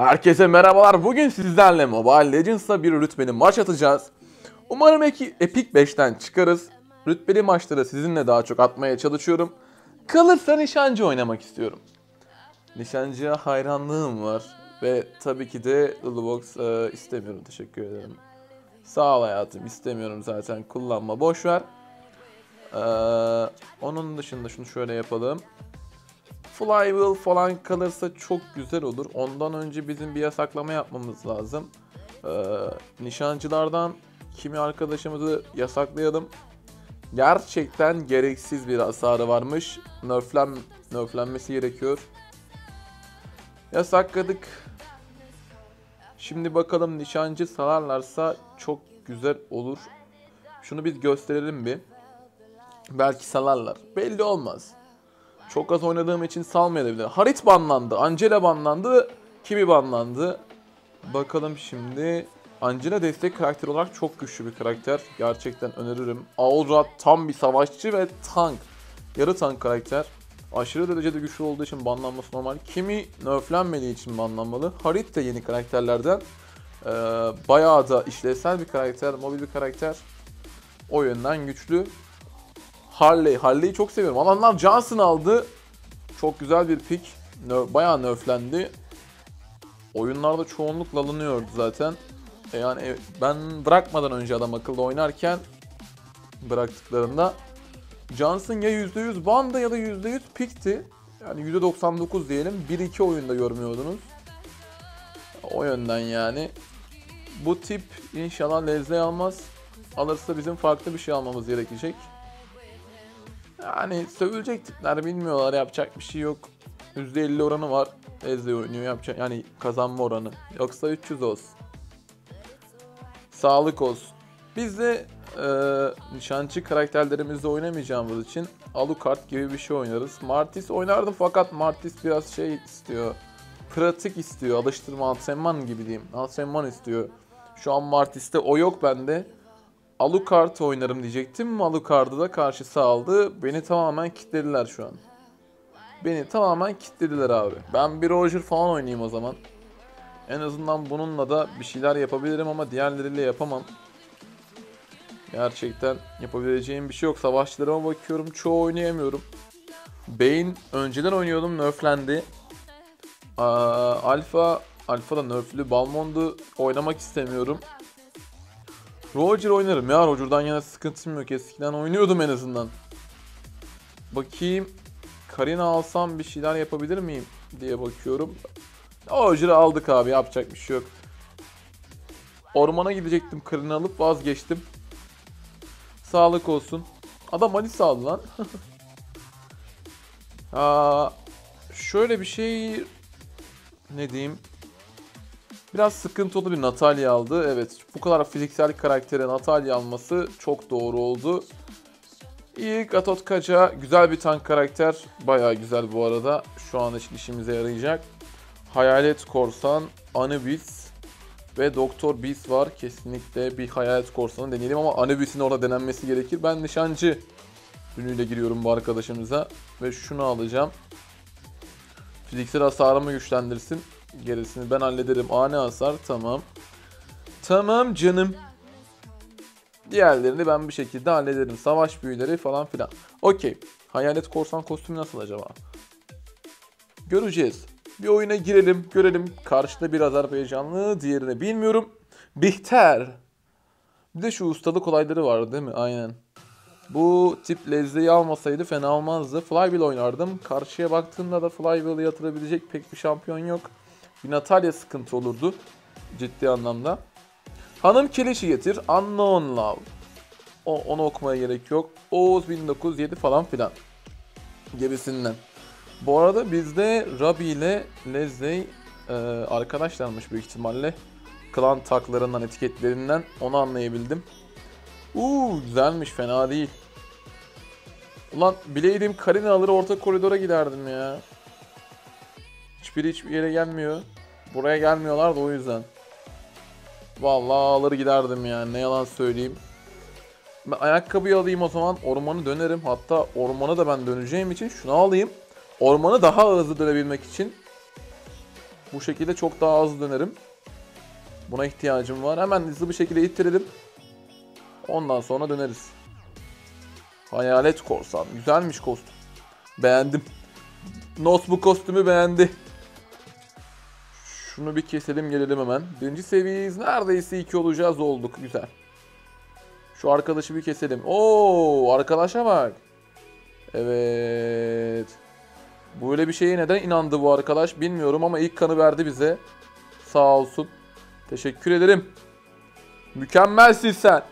Herkese merhabalar. Bugün sizlerle Mobile Legends'ta bir rütbeli maç atacağız. Umarım eki- Epic 5'ten çıkarız. Rütbeli maçları sizinle daha çok atmaya çalışıyorum. Kalırsa nişancı oynamak istiyorum. Nişancıya hayranlığım var. Ve tabii ki de Ulbox e, istemiyorum. Teşekkür ederim. Sağ ol hayatım. istemiyorum zaten. Kullanma. Boş ver. Ee, onun dışında şunu şöyle yapalım. Flywheel falan kalırsa çok güzel olur. Ondan önce bizim bir yasaklama yapmamız lazım. Ee, nişancılardan kimi arkadaşımızı yasaklayalım. Gerçekten gereksiz bir hasarı varmış. Nerflen, nerflenmesi gerekiyor. Yasakladık. Şimdi bakalım nişancı salarlarsa çok güzel olur. Şunu biz gösterelim bir. Belki salarlar. Belli olmaz. Çok az oynadığım için salmayabilir. Harit banlandı. Angela banlandı. Kimi banlandı? Bakalım şimdi. Angela destek karakter olarak çok güçlü bir karakter. Gerçekten öneririm. Aulrad tam bir savaşçı ve tank. Yarı tank karakter. Aşırı derecede güçlü olduğu için banlanması normal. Kimi nerflenmediği için banlanmalı. Harit de yeni karakterlerden. Ee, bayağı da işlevsel bir karakter, mobil bir karakter. O yönden güçlü. Harley. Harley'i çok seviyorum. Alanlar Johnson aldı. Çok güzel bir pick. Bayağı nerflendi. Oyunlarda çoğunlukla alınıyordu zaten. E yani e, ben bırakmadan önce adam akıllı oynarken bıraktıklarında Johnson ya %100 banda ya da %100 pickti. Yani %99 diyelim. 1-2 oyunda görmüyordunuz. O yönden yani. Bu tip inşallah lezzet almaz. Alırsa bizim farklı bir şey almamız gerekecek. Yani sövülecek tipler bilmiyorlar yapacak bir şey yok. %50 oranı var. Ezde oynuyor yapacak yani kazanma oranı. Yoksa 300 olsun. Sağlık olsun. Biz de e, nişancı karakterlerimizle oynamayacağımız için Alucard gibi bir şey oynarız. Martis oynardım fakat Martis biraz şey istiyor. Pratik istiyor. Alıştırma antrenman gibi diyeyim. Antrenman istiyor. Şu an Martis'te o yok bende. Alucard oynarım diyecektim. Alucard'ı da karşısı aldı. Beni tamamen kilitlediler şu an. Beni tamamen kilitlediler abi. Ben bir Roger falan oynayayım o zaman. En azından bununla da bir şeyler yapabilirim ama diğerleriyle yapamam. Gerçekten yapabileceğim bir şey yok. Savaşçılarıma bakıyorum. Çoğu oynayamıyorum. Bane önceden oynuyordum. Nerflendi. Aa, Alpha Alpha da nerflü. Balmond'u oynamak istemiyorum. Roger oynarım ya. Roger'dan yana sıkıntım yok. Eskiden oynuyordum en azından. Bakayım. Karina alsam bir şeyler yapabilir miyim diye bakıyorum. Roger'ı aldık abi. Yapacak bir şey yok. Ormana gidecektim. Karina alıp vazgeçtim. Sağlık olsun. Adam Alice aldı lan. Aa, şöyle bir şey ne diyeyim? Biraz sıkıntılı bir Natalya aldı. Evet bu kadar fiziksel karaktere Natalya alması çok doğru oldu. İyi Gatot Kaca güzel bir tank karakter. Bayağı güzel bu arada. Şu an için işimize yarayacak. Hayalet Korsan, Anubis ve Doktor Beast var. Kesinlikle bir Hayalet Korsan'ı deneyelim ama Anubis'in orada denenmesi gerekir. Ben nişancı ünüyle giriyorum bu arkadaşımıza. Ve şunu alacağım. Fiziksel hasarımı güçlendirsin. Gerisini ben hallederim. Ani hasar tamam. Tamam canım. Diğerlerini ben bir şekilde hallederim. Savaş büyüleri falan filan. Okey. Hayalet korsan kostümü nasıl acaba? Göreceğiz. Bir oyuna girelim, görelim. Karşıda bir Azerbaycanlı, diğerini bilmiyorum. Bihter. Bir de şu ustalık olayları vardı değil mi? Aynen. Bu tip lezzeyi almasaydı fena olmazdı. Flywheel oynardım. Karşıya baktığımda da Flywheel'ı yatırabilecek pek bir şampiyon yok. Bir Natalya sıkıntı olurdu. Ciddi anlamda. Hanım Keleş'i getir. Unknown Love. O, onu okumaya gerek yok. Oğuz 1907 falan filan. Gibisinden. Bu arada bizde Rabi ile Lezzey e, arkadaşlarmış büyük ihtimalle. Klan taklarından, etiketlerinden onu anlayabildim. Uuu güzelmiş fena değil. Ulan bileydim Karina alır orta koridora giderdim ya. Hiçbiri hiçbir yere gelmiyor. Buraya gelmiyorlar da o yüzden. Vallahi alır giderdim yani ne yalan söyleyeyim. Ben ayakkabıyı alayım o zaman ormanı dönerim. Hatta ormanı da ben döneceğim için şunu alayım. Ormanı daha hızlı dönebilmek için Bu şekilde çok daha az dönerim. Buna ihtiyacım var. Hemen hızlı bir şekilde ittirelim. Ondan sonra döneriz. Hayalet korsan. Güzelmiş kostüm. Beğendim. Bu kostümü beğendi. Şunu bir keselim gelelim hemen. Birinci seviyeyiz. Neredeyse iki olacağız olduk. Güzel. Şu arkadaşı bir keselim. Oo, arkadaşa bak. Evet. Böyle bir şeye neden inandı bu arkadaş bilmiyorum ama ilk kanı verdi bize. Sağ olsun. Teşekkür ederim. Mükemmelsin sen.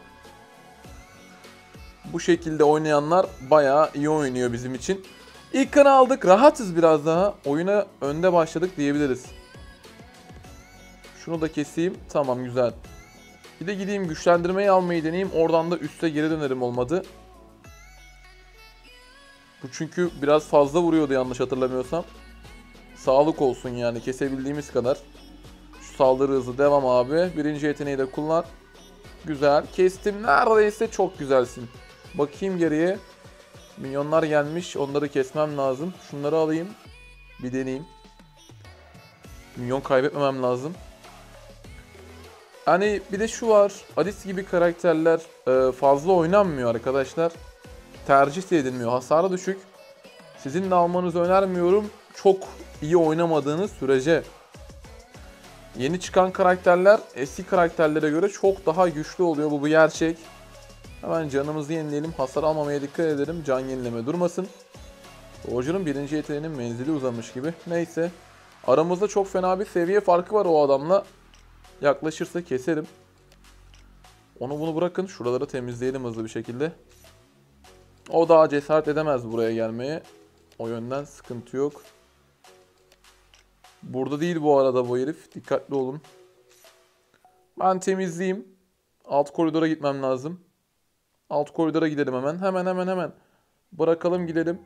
Bu şekilde oynayanlar bayağı iyi oynuyor bizim için. İlk kanı aldık. Rahatız biraz daha. Oyuna önde başladık diyebiliriz. Şunu da keseyim. Tamam güzel. Bir de gideyim güçlendirmeyi almayı deneyeyim. Oradan da üste geri dönerim olmadı. Bu çünkü biraz fazla vuruyordu yanlış hatırlamıyorsam. Sağlık olsun yani kesebildiğimiz kadar. Şu saldırı hızı devam abi. Birinci yeteneği de kullan. Güzel. Kestim. Neredeyse çok güzelsin. Bakayım geriye. Minyonlar gelmiş. Onları kesmem lazım. Şunları alayım. Bir deneyeyim. Minyon kaybetmemem lazım. Hani bir de şu var. Alice gibi karakterler e, fazla oynanmıyor arkadaşlar. Tercih edilmiyor. Hasarı düşük. Sizin de almanızı önermiyorum. Çok iyi oynamadığınız sürece. Yeni çıkan karakterler eski karakterlere göre çok daha güçlü oluyor. Bu bir gerçek. Hemen canımızı yenileyelim. Hasar almamaya dikkat edelim. Can yenileme durmasın. Roger'ın birinci yeteneğinin menzili uzamış gibi. Neyse. Aramızda çok fena bir seviye farkı var o adamla. Yaklaşırsa keserim. Onu bunu bırakın. Şuraları temizleyelim hızlı bir şekilde. O daha cesaret edemez buraya gelmeye. O yönden sıkıntı yok. Burada değil bu arada bu herif. Dikkatli olun. Ben temizleyeyim. Alt koridora gitmem lazım. Alt koridora gidelim hemen. Hemen hemen hemen. Bırakalım gidelim.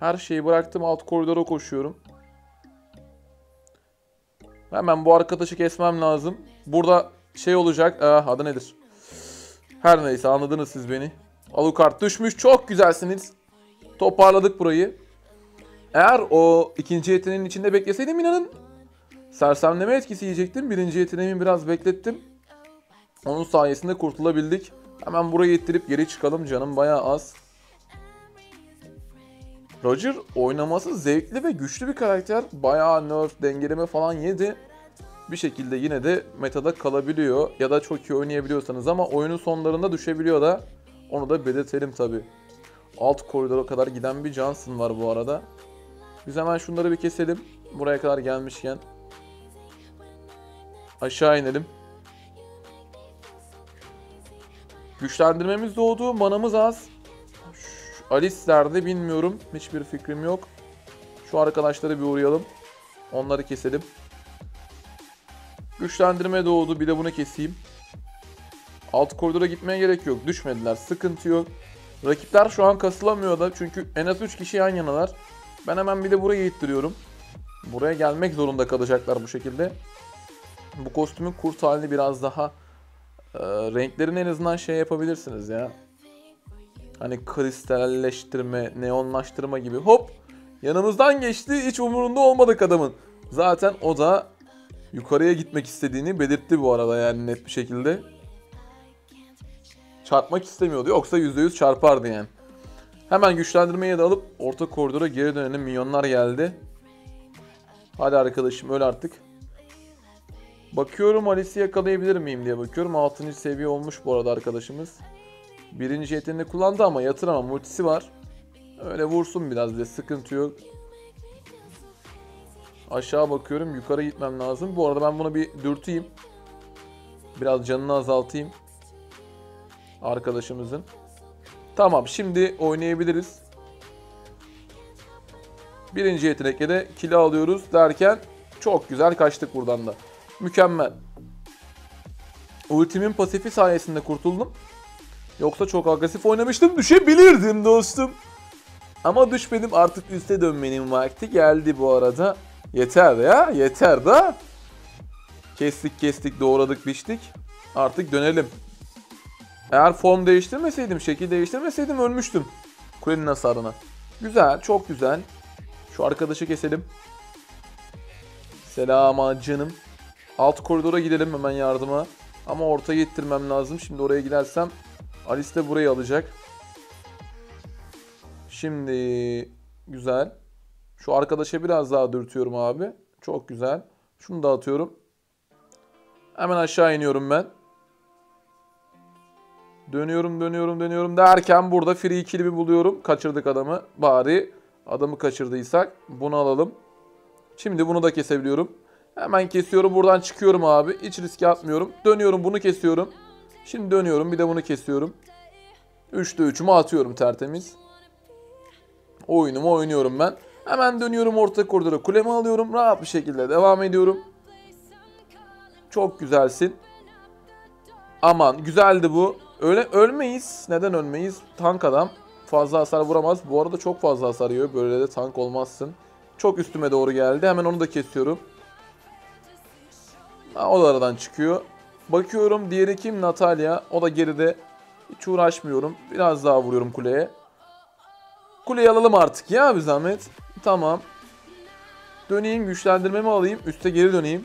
Her şeyi bıraktım. Alt koridora koşuyorum. Hemen bu arkadaşı kesmem lazım. Burada şey olacak. Aa, adı nedir? Her neyse anladınız siz beni. Alucard düşmüş. Çok güzelsiniz. Toparladık burayı. Eğer o ikinci yeteneğin içinde bekleseydim inanın sersemleme etkisi yiyecektim. Birinci yeteneğimi biraz beklettim. Onun sayesinde kurtulabildik. Hemen burayı ittirip geri çıkalım. Canım bayağı az. Roger oynaması zevkli ve güçlü bir karakter. Bayağı nerf, dengeleme falan yedi. Bir şekilde yine de metada kalabiliyor. Ya da çok iyi oynayabiliyorsanız ama oyunun sonlarında düşebiliyor da. Onu da belirtelim tabi. Alt koridora kadar giden bir Johnson var bu arada. Biz hemen şunları bir keselim. Buraya kadar gelmişken. Aşağı inelim. Güçlendirmemiz doğdu. Manamız az. Nerede bilmiyorum. Hiçbir fikrim yok. Şu arkadaşları bir uğrayalım. Onları keselim. Güçlendirme doğdu. Bir de bunu keseyim. Alt koridora gitmeye gerek yok. Düşmediler. Sıkıntı yok. Rakipler şu an kasılamıyor da. Çünkü en az 3 kişi yan yanalar. Ben hemen bir de burayı ittiriyorum. Buraya gelmek zorunda kalacaklar bu şekilde. Bu kostümün kurt halini biraz daha e, renklerini en azından şey yapabilirsiniz ya. Hani kristalleştirme, neonlaştırma gibi. Hop! Yanımızdan geçti. Hiç umurunda olmadık adamın. Zaten o da yukarıya gitmek istediğini belirtti bu arada yani net bir şekilde. Çarpmak istemiyordu. Yoksa %100 çarpardı yani. Hemen güçlendirmeyi de alıp orta koridora geri dönelim. Milyonlar geldi. Hadi arkadaşım öl artık. Bakıyorum Alice'i yakalayabilir miyim diye bakıyorum. 6. seviye olmuş bu arada arkadaşımız. Birinci yeteneğini kullandı ama yatıramam. Ultisi var. Öyle vursun biraz diye sıkıntı yok. Aşağı bakıyorum. Yukarı gitmem lazım. Bu arada ben bunu bir dürteyim. Biraz canını azaltayım. Arkadaşımızın. Tamam şimdi oynayabiliriz. Birinci yetenekle de kilo alıyoruz derken çok güzel kaçtık buradan da. Mükemmel. Ultimin pasifi sayesinde kurtuldum. Yoksa çok agresif oynamıştım. Düşebilirdim dostum. Ama düşmedim artık üste dönmenin vakti geldi bu arada. Yeter ya yeter da. Kestik kestik doğradık biçtik. Artık dönelim. Eğer form değiştirmeseydim, şekil değiştirmeseydim ölmüştüm. Kulenin hasarına. Güzel, çok güzel. Şu arkadaşı keselim. Selam canım. Alt koridora gidelim hemen yardıma. Ama ortaya ittirmem lazım. Şimdi oraya gidersem Alice de burayı alacak. Şimdi güzel. Şu arkadaşa biraz daha dürtüyorum abi. Çok güzel. Şunu da atıyorum. Hemen aşağı iniyorum ben. Dönüyorum dönüyorum dönüyorum derken burada free kill'i buluyorum. Kaçırdık adamı. Bari adamı kaçırdıysak bunu alalım. Şimdi bunu da kesebiliyorum. Hemen kesiyorum buradan çıkıyorum abi. Hiç riske atmıyorum. Dönüyorum bunu kesiyorum. Şimdi dönüyorum bir de bunu kesiyorum. 3'te 3'ümü atıyorum tertemiz. Oyunumu oynuyorum ben. Hemen dönüyorum orta koridora. Kulemi alıyorum. Rahat bir şekilde devam ediyorum. Çok güzelsin. Aman güzeldi bu. Öyle ölmeyiz. Neden ölmeyiz? Tank adam fazla hasar vuramaz. Bu arada çok fazla hasar yiyor. Böyle de tank olmazsın. Çok üstüme doğru geldi. Hemen onu da kesiyorum. Ha, o da aradan çıkıyor. Bakıyorum diğeri kim? Natalya. O da geride. Hiç uğraşmıyorum. Biraz daha vuruyorum kuleye. Kuleyi alalım artık ya bir zahmet. Tamam. Döneyim güçlendirmemi alayım. Üste geri döneyim.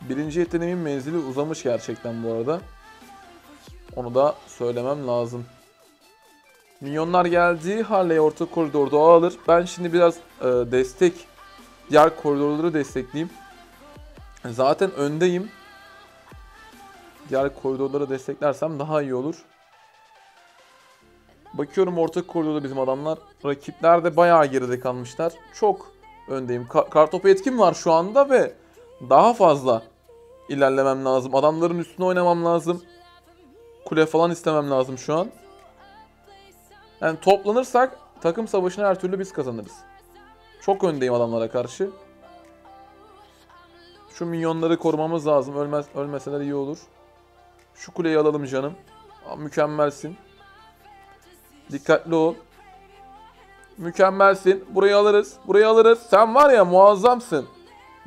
Birinci yeteneğimin menzili uzamış gerçekten bu arada. Onu da söylemem lazım. Minyonlar geldi. Harley orta koridorda alır. Ben şimdi biraz e, destek, diğer koridorları destekleyeyim. Zaten öndeyim. Diğer koridorları desteklersem daha iyi olur. Bakıyorum orta koridorda bizim adamlar. Rakipler de bayağı geride kalmışlar. Çok öndeyim. Ka kartopu etkim var şu anda ve daha fazla ilerlemem lazım. Adamların üstüne oynamam lazım. Kule falan istemem lazım şu an. Yani toplanırsak takım savaşını her türlü biz kazanırız. Çok öndeyim adamlara karşı. Şu minyonları korumamız lazım. Ölmez, ölmeseler iyi olur. Şu kuleyi alalım canım. Aa, mükemmelsin. Dikkatli ol. Mükemmelsin. Burayı alırız. Burayı alırız. Sen var ya muazzamsın.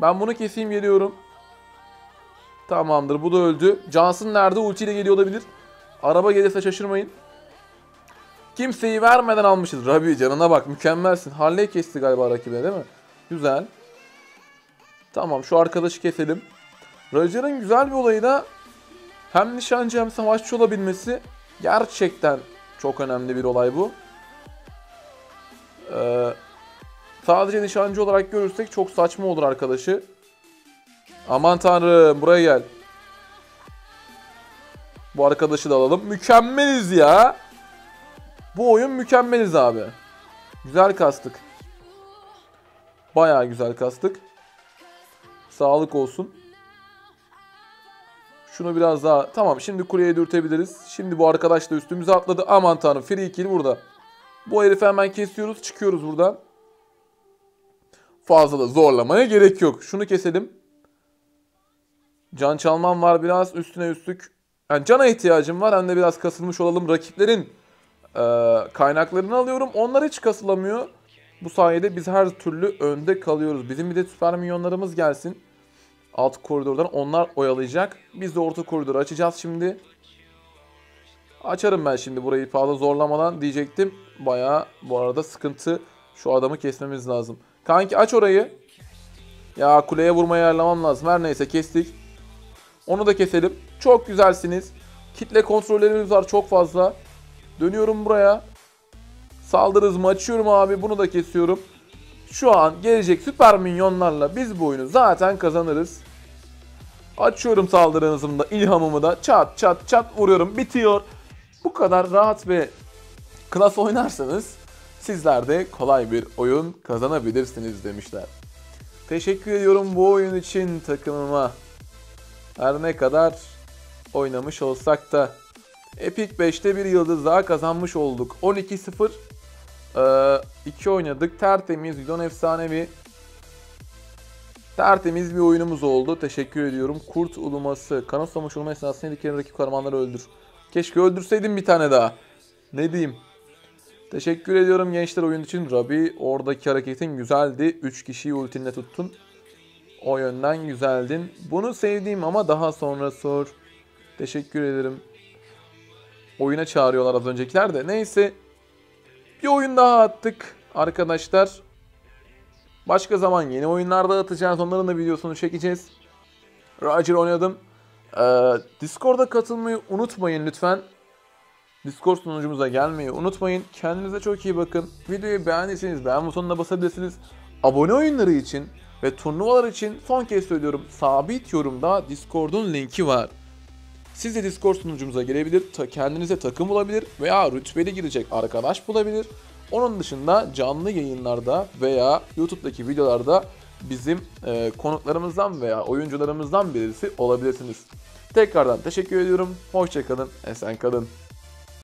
Ben bunu keseyim geliyorum. Tamamdır bu da öldü. Johnson nerede? Ultiyle geliyor olabilir. Araba gelirse şaşırmayın. Kimseyi vermeden almışız. Rabi canına bak mükemmelsin. Harley kesti galiba rakibe değil mi? Güzel. Tamam şu arkadaşı keselim. Roger'ın güzel bir olayı da hem nişancı hem savaşçı olabilmesi gerçekten çok önemli bir olay bu. Ee, sadece nişancı olarak görürsek çok saçma olur arkadaşı. Aman tanrım buraya gel. Bu arkadaşı da alalım. Mükemmeliz ya. Bu oyun mükemmeliz abi. Güzel kastık. Bayağı güzel kastık. Sağlık olsun. Şunu biraz daha... Tamam şimdi kuleye dürtebiliriz. Şimdi bu arkadaş da üstümüze atladı. Aman tanrım free kill burada. Bu herifi hemen kesiyoruz. Çıkıyoruz buradan. Fazla da zorlamaya gerek yok. Şunu keselim. Can çalmam var biraz. Üstüne üstlük. Yani cana ihtiyacım var. Hem de biraz kasılmış olalım. Rakiplerin e, kaynaklarını alıyorum. Onlar hiç kasılamıyor. Bu sayede biz her türlü önde kalıyoruz. Bizim bir de süper milyonlarımız gelsin. Alt koridordan onlar oyalayacak. Biz de orta koridoru açacağız şimdi. Açarım ben şimdi burayı fazla zorlamadan diyecektim. Bayağı bu arada sıkıntı. Şu adamı kesmemiz lazım. Kanki aç orayı. Ya kuleye vurmayı ayarlamam lazım. Her neyse kestik. Onu da keselim. Çok güzelsiniz. Kitle kontrollerimiz var çok fazla. Dönüyorum buraya. Saldırı hızımı açıyorum abi. Bunu da kesiyorum. Şu an gelecek süper minyonlarla biz bu oyunu zaten kazanırız. Açıyorum saldırı hızımda, ilhamımı da çat çat çat vuruyorum. Bitiyor. Bu kadar rahat ve klas oynarsanız sizler de kolay bir oyun kazanabilirsiniz demişler. Teşekkür ediyorum bu oyun için takımıma. Her ne kadar oynamış olsak da Epic 5'te bir yıldız daha kazanmış olduk. 12-0 ee, iki oynadık. Tertemiz, Lidon efsanevi. Tertemiz bir oyunumuz oldu. Teşekkür ediyorum. Kurt uluması. Kanıtlamış olma esnasında dikeni rakip kahramanları öldür. Keşke öldürseydim bir tane daha. Ne diyeyim. Teşekkür ediyorum gençler oyun için. Rabi oradaki hareketin güzeldi. 3 kişiyi ultinle tuttun. O yönden güzeldin. Bunu sevdiğim ama daha sonra sor. Teşekkür ederim. Oyuna çağırıyorlar az öncekiler de. Neyse bir oyun daha attık arkadaşlar. Başka zaman yeni oyunlarda atacağız. Onların da videosunu çekeceğiz. Roger oynadım. Ee, Discord'a katılmayı unutmayın lütfen. Discord sunucumuza gelmeyi unutmayın. Kendinize çok iyi bakın. Videoyu beğendiyseniz beğen butonuna basabilirsiniz. Abone oyunları için ve turnuvalar için son kez söylüyorum. Sabit yorumda Discord'un linki var. Siz de Discord sunucumuza gelebilir, kendinize takım bulabilir veya rütbeli girecek arkadaş bulabilir. Onun dışında canlı yayınlarda veya YouTube'daki videolarda bizim e, konuklarımızdan veya oyuncularımızdan birisi olabilirsiniz. Tekrardan teşekkür ediyorum. Hoşçakalın, esen kalın.